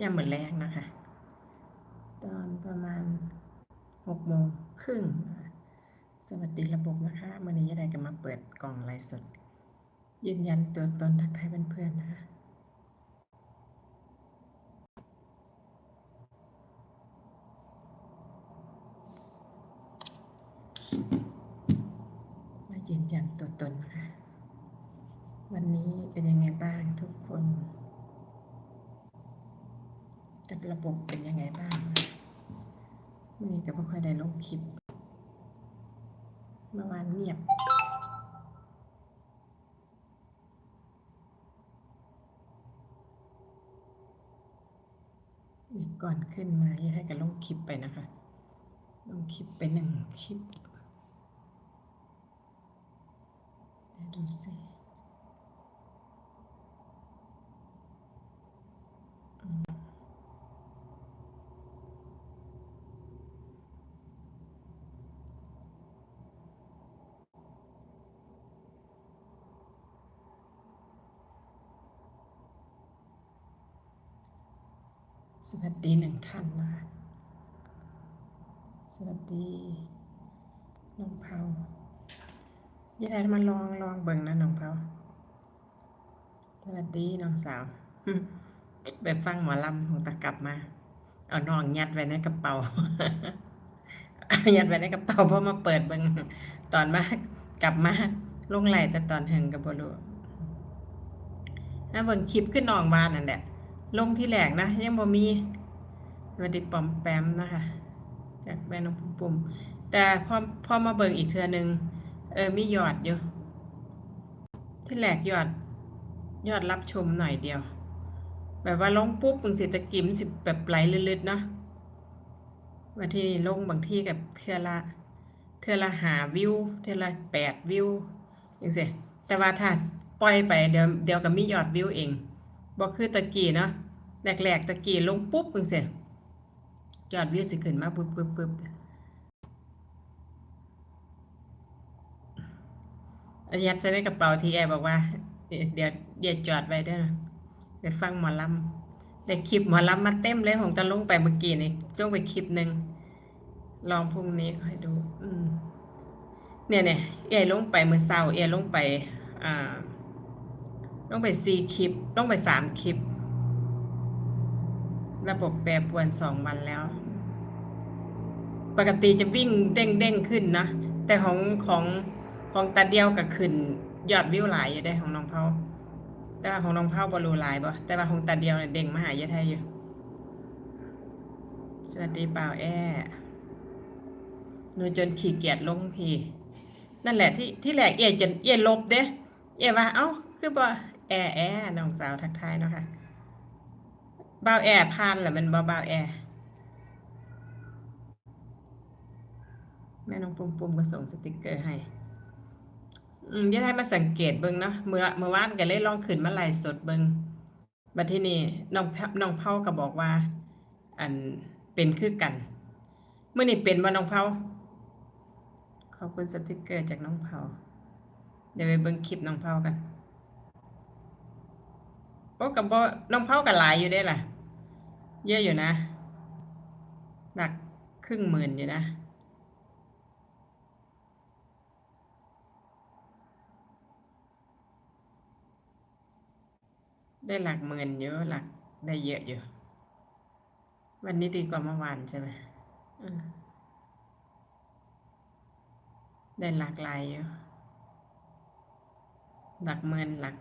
ย่ำเหมือนแรงนะคะ ตอนประมาณหกโมงครึ่งสวัสดีระบบนะคะวันนี้ยายได้ก็มาเปิดกล่องไลฟ์สด ยืนยันตัวตนทักทายเพื่อนๆนะคะมายืนยันตัวตนนะคะ วันนี้เป็นยังไงบ้างทุกคน กับระบบเป็นยังไงบ้างนนี้ก็ไม่ค่อยได้ลงคลิปเมื่อวานเงียบ ก่อนขึ้นมาอย่าให้กันลงคลิปไปนะคะ ลงคลิปไปหนึ่งคลิปดูสิอืม สวัสดีหนึ่งท่านนะสวัสดีน้องเผายี่ได้มาลองลองเบิ่งนะน้องเผาสวัสดีน้องสาวไปฟังหมอลำของตะกลับมา เอาน้องยัดไว้ในกระเป๋ายัดไว้ในกระเป๋าเพราะมาเปิดเบิ่งตอนมากลับมาลงไหลแต่ตอนหึงกับบรูถ้าเบิ่งคลิปขึ้นน้องบ้านนั่นแหละ ลงที่แหลกนะ ยังบ่มีสวัสดีปอมแปมนะคะ จากแม่น้องปุ่มมแต่พอพอมาเบิ่งอีกเทือหนึ่งเออมียอดอยู่ ที่แหลกยอด ยอดรับชมหน่อยเดียว แบบว่าลงปุ๊บมึงสิตะกิมสิแบบไหลลึดๆเนาะวันที่ลงบางที่กับเทือละเทือละหาวิว เทือละแปดวิวอย่างเสียแต่ว่าถ้าปล่อยไปเดี๋ยวเดี๋ยวก็มียอดวิวเอง บอกคือตะกี้เนาะแรกๆตะกี้ลงปุ๊บมึงเสียยอดวิวสิขึ้นมาปึ๊บปึ๊บปึ๊บอันยัดใส่ในกระเป๋าทีแอร์บอกว่า เดี๋ยวเดี๋ยวจอดไว้เด้วยนะเดี๋ยวฟังหมอลำได้คลิปหมอลำมาเต็มเลยผมจะลงไปเมื่อกี้นี่ลงไปคลิปหนึ่งลองพรุ่งนี้ค่อยดู อืมเนี่ยเนี่ยเอลงไปมือเศร้าเอลงไป อ่า ลงไปสี่คลิปลงไปสามคลิป ระบบแปรปรวนสองวันแล้ว ปกติจะวิ่งเด้งเด้งขึ้นนะ แต่ของของของตาเดียวกับขึ้น ยอดวิวหลายอยู่ได้ของน้องเผาแต่ว่าของน้องเผาบอลูหลายบ่แต่ว่าของตาเดียวเนี่ยเด้งมาหายะไทยอยู่ สวัสดีเปล่าแอ้หนูจนขี้เกียจลงพี่นั่นแหละที่ที่แหลกเอี่ยจนเอี่ยลบเด้เอี่ยว่าเอ้าคือบ่ แอแอน้องสาวทักทายเนาะค่ะบ่าวแอร์ผ่านแหละมันบ่บ่าวแอร์แม่น้องปุ่มปุ่มก็ส่งสติกเกอร์ให้ อืมยังได้มาสังเกตเบิ่งเนาะเมื่อเมื่อวานก็เลยลองขึ้นมาไลฟ์สดเบิ่งบัดที่นี้น้องแพน้องเผาก็บอกว่า อันเป็นคือกันเมื่อนี้เป็นบ่น้องเผาขอบคุณสติกเกอร์จากน้องเผาเดี๋ยวไปเบิ่งคลิปน้องเผากัน โอ้กับบ่น้องเผากับหลายอยู่ได้ล่ะ เยอะอยู่นะหลักครึ่งหมื่นอยู่นะ ได้หลักหมื่นเยอะหลักได้เยอะอยู่ วันนี้ดีกว่าเมื่อวานใช่ไหมอืมได้หลักหลายอยู่หลักหมื่นหลัก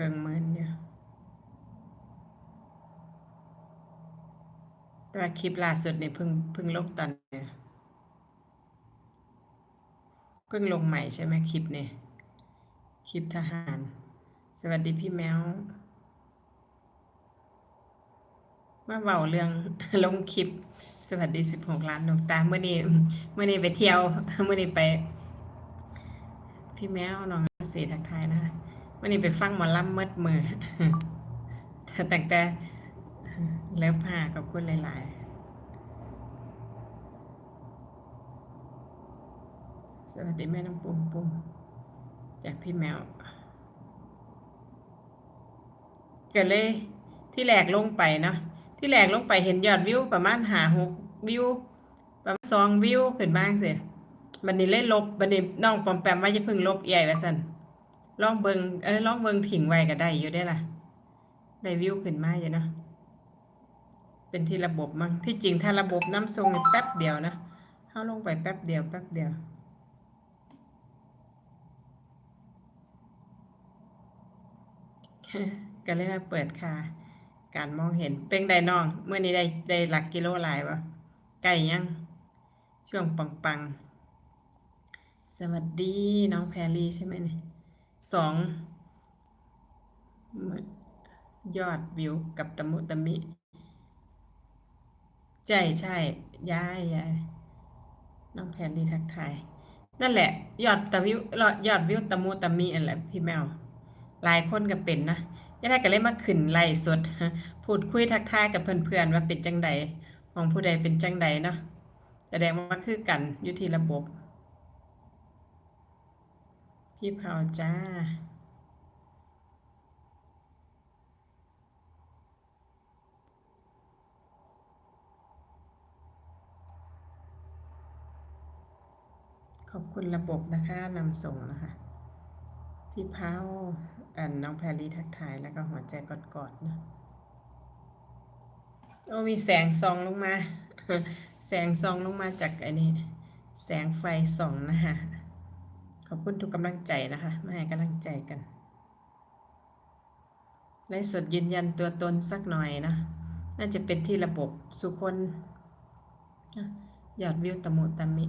เครื่องมื่นอยู่แต่ว่าคลิปล่าสุดเนี่ยเพิ่งเพิ่งลงตอนเนี่ยเพิ่งลงใหม่ใช่ไหมคลิปเนี่ยคลิปทหาร สวัสดีพี่แมวมาเบาเรื่องลงคลิป สวัสดีสิบหกล้านดวงตาเมื่อนี้เมื่อนี้ไปเที่ยวเมื่อนี้ไป พี่แมวน้องเสียทักทายนะคะ เมื่อนี้ไปฟังหมอลำเมดมือแต่แต่แล้วผ้ากับคุณหลายๆ สวัสดีแม่น้องปุ่มปุ่มจากพี่แมวก็เลยที่แหลกลงไปเนาะที่แหลกลงไปเห็นยอดวิวประมาณหาหกวิว ประมาณสองวิวขึ้นบ้างสิบันนี้เล่นลบบันนี้น้องปอมแปมว่าจะพึ่งลบใหญ่ว่าสัน ลองเบิงเออลองเบิงถิงไว้ก็ได้อยู่ได้ล่ะ ได้วิวขึ้นมาอยู่เนาะเป็นที่ระบบมั้งที่จริงถ้าระบบน้ำทรงแป๊บเดียวนะเข้าลงไปแป๊บเดียวแป๊บเดียวก็เลยมาเปิดค่ะ การมองเห็นเป็นไดน้อง เมื่อนี้ได้ได้หลักกิโลหลายวะไก่ยัง ช่วงปังปังๆสวัสดีน้องแพรลี่ใช่ไหมเนี่ย สองยอดวิวกับตะมุตะมิ ใช่ใช่ย้ายย้ายน้องแพรลี่ทักทาย นั่นแหละ ยอดตะวิวยอดวิวตะมุตะมิอันแหละพี่แมว หลายคนก็เป็นนะยายได้ก็เลยมาขึ้นไล่สด พูดคุยทักทายกับเพื่อนๆว่าเป็นจังใดของผู้ใดเป็นจังใดเนาะแสดงว่าคือกันอยู่ที่ระบบ พี่เผาจ้า ขอบคุณระบบนะคะนำส่งนะคะ พี่เผาอันน้องแพรรี่ทักทายแล้วก็หัวใจกอดๆเนะโอ้มีแสงส่องลงมา แสงส่องลงมาจากไอ้นี่ แสงไฟส่องนะคะ ขอบคุณทุกกำลังใจนะคะ มาให้กำลังใจกันไลฟ์สดยืนยันตัวตนสักหน่อยนะ น่าจะเป็นที่ระบบสุคนยอดวิวตะมุตะมิ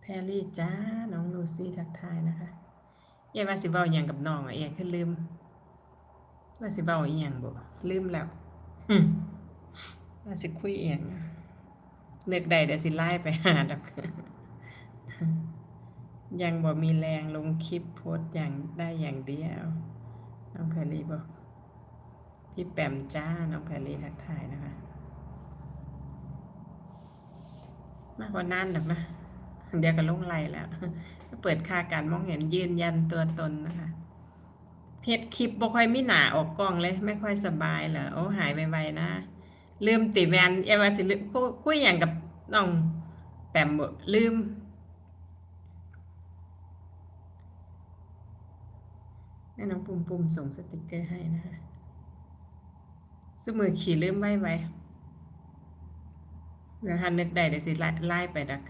แพรลี่จ้า น้องลูซี่ทักทายนะคะเอ้ว่าสิเบาอย่างกับน้องอะเอ้คือลืม ว่าสิเบาอีหยังบ่ลืมแล้วว่าสิคุยเอง นึกได้เดี๋ยวสิไล่ไปหาดอกยังบ่มีแรงลงคลิปโพสอย่างได้อย่างเดียว น้องแพรลี่บอก พี่แปมจ้า น้องแพรลี่ทักทายนะคะ มากกว่านั้นหรอกนะ เดี๋ยวก็ลงไล่แล้วเปิดค่าการมองเห็นยืนยันตัวตนนะคะเฮ็ดคลิปบ่ค่อยมีหนาออกกล้องเลย ไม่ค่อยสบายเหรอโอ้หายไวๆนะ ลืมติแวนเอว่าสิลืมคุยคุยอย่างกับน้องแปมบ่ลืม แม่น้องปุ่มปุ่มส่งสติกเกอร์ให้นะคะสมือขี่ลืมไว้ไว้เดี๋ยวทันนึกได้เดี๋ยวสิไล่ไปดัก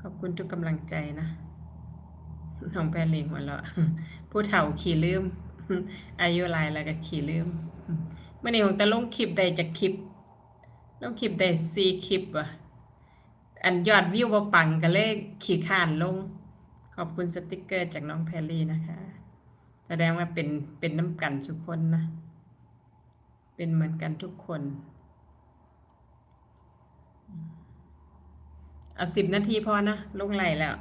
ขอบคุณทุกกำลังใจนะน้องแพรลิงหัวเราะผู้เฒ่าขี่ลืมอายุลายแล้วก็ขี่ลืม เมื่อนี้ผมจะลงคลิปใดจากคลิปลงคลิปใดซีคลิปว่ะอันยอดวิวบ่ปังก็เลยขี่ข้านลง ขอบคุณสติกเกอร์จากน้องแพรลี่นะคะ แสดงว่าเป็นเป็นน้ำกันทุกคนนะ เป็นเหมือนกันทุกคนเอาสิบนาทีพอนะลงไหลแล้ว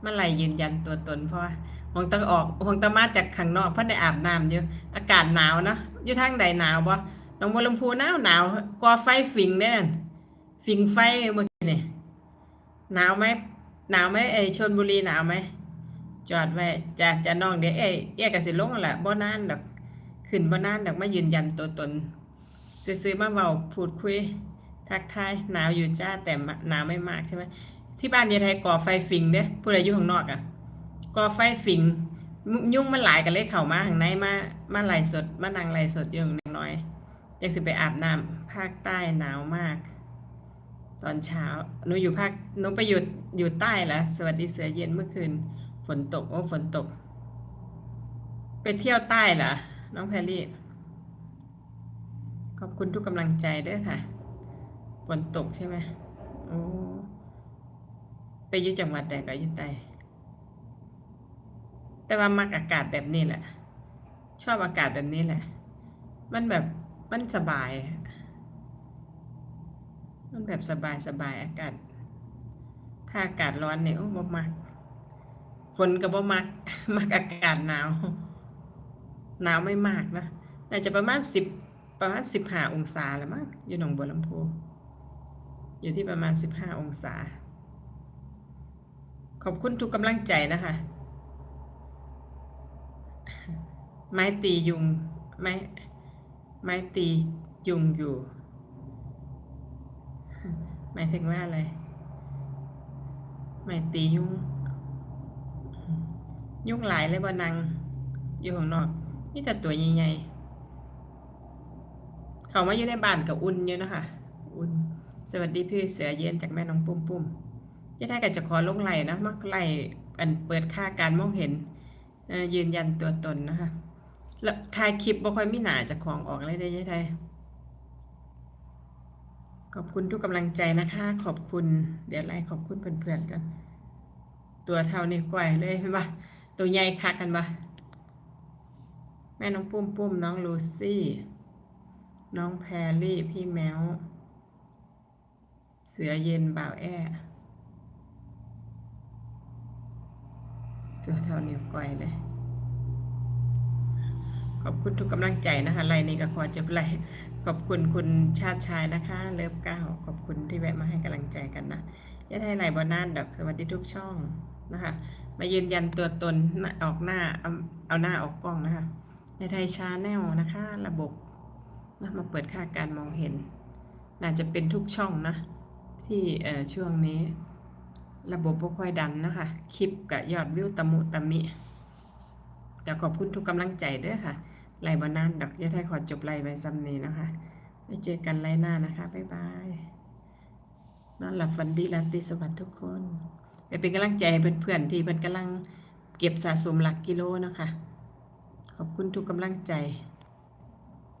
เมื่อไหร่ยืนยันตัวตนพราะว่าหงตะออกหงตะมาจากข้างนอกเพราะได้อาบน้ำอยู่อากาศหนาวเนาะ อยู่ทางใดหนาวบ่หนองบัวลำพูหนาวหนาวก่อไฟฝิงเนี่ยฝิงไฟเมื่อกี้นี่หนาวไหมหนาวไหมเอยชนบุรีหนาวไหมจอดไว้จะจะน้องเดี๋ยวเอ้ยเอ้ยก็สิลงแหละบ่นานดอกขึ้นบ่นานดอกมายืนยันตัวตน ซื้อๆมาเว้าพูดคุยทักทายหนาวอยู่จ้าแต่หนาวไม่มากใช่ไหมที่บ้านเดียไทยก่อไฟฝิงเด้ผู้ใดอยู่ข้างนอกอะก่อไฟฝิง มุยุ่งมันหลายกันเลยเข้ามาข้างในมามาไล่สดมานั่งไล่สดอยู่หนึ่งน้อยยังสิไปอาบน้ำภาคใต้หนาวมาก ตอนเช้าหนูอยู่ภาคหนูไปอยู่อยู่ใต้แล้วสวัสดีเสือเย็นเมื่อคืน ฝนตกโอ้ฝนตก ไปเที่ยวใต้เหรอน้องแพรรี่ ขอบคุณทุกกำลังใจด้วยค่ะ ฝนตกใช่ไหมโอ้ไปอยู่จังหวัดใดก็ยู่ใต้ แต่ว่ามักอากาศแบบนี้แหละ ชอบอากาศแบบนี้แหละ มันแบบมันสบาย มันแบบสบายสบายอากาศ ถ้าอากาศร้อนเนี่ยโอ้บ่มักฝนก็บ่มัก มักอากาศหนาว หนาวไม่มากนะน่าจะประมาณสิบประมาณสิบห้าองศาล้วมั้งอยู่หนองบัวลำพูอยู่ที่ประมาณสิบห้าองศา ขอบคุณทุกกำลังใจนะคะ ไม้ตียุง ไม้ไม้ตียุงอยู่ หมายถึงว่าอะไร ไม้ตียุง ยุงหลายเลยบ่นัง อยู่ข้างนอก นี่แต่ตัวใหญ่ๆเขามาอยู่ในบ้านกับอุ่นอยู่นะคะอุ่น สวัสดีพี่เสือเย็นจากแม่น้องปุ้มปุ้มจะได้กับจะขอลงไหลนะมักไหลอันเปิดค่าการมองเห็นยืนยันตัวตนนะคะ แล้วถ่ายคลิปบ่ค่อยมีหนาจากของออกเลยได้ยังไงขอบคุณทุกกำลังใจนะคะ ขอบคุณ เดี๋ยวไล่ขอบคุณเพื่อนๆกัน ตัวเท่านี้ก้อยเลยเห็นปะตัวใหญ่คักกันปะแม่น้องปุ้มปุ้มน้องลูซี่ น้องแพรลี่ พี่แมว เสือเย็นบ่าวแอ้ตัวเท่านิ้วก้อยเลย ขอบคุณทุกกำลังใจนะคะไลน์นี้ก็ขอจบไลน์ขอบคุณคุณชาติชายนะคะ เลิฟเก้าขอบคุณที่แวะมาให้กำลังใจกันนะยะได้ไลน์บอนานดอกสวัสดีทุกช่องนะคะ มายืนยันตัวตนออกหน้าเอาเอาหน้าออกกล้องนะคะในไทยชาแนลนะคะ ระบบนะมาเปิดค่าการมองเห็น น่าจะเป็นทุกช่องนะ ที่ช่วงนี้ ระบบบ่ค่อยดันนะคะ คลิปกับยอดวิวตะมุตะมิแต่ขอบคุณทุกกำลังใจด้อค่ะ ไล่บนนานดอกยะไทยขอจบไล่ไปซ้ำนี้นะคะไว้เจอกันไล่หน้านะคะ บ๊ายบาย นอนหลับฝันดีราตรีสวัสดิ์ทุกคนไปเป็นกำลังใจเพื่อนๆที่เพิ่นกำลังเก็บสะสมหลักกิโลนะคะ ขอบคุณทุกกำลังใจ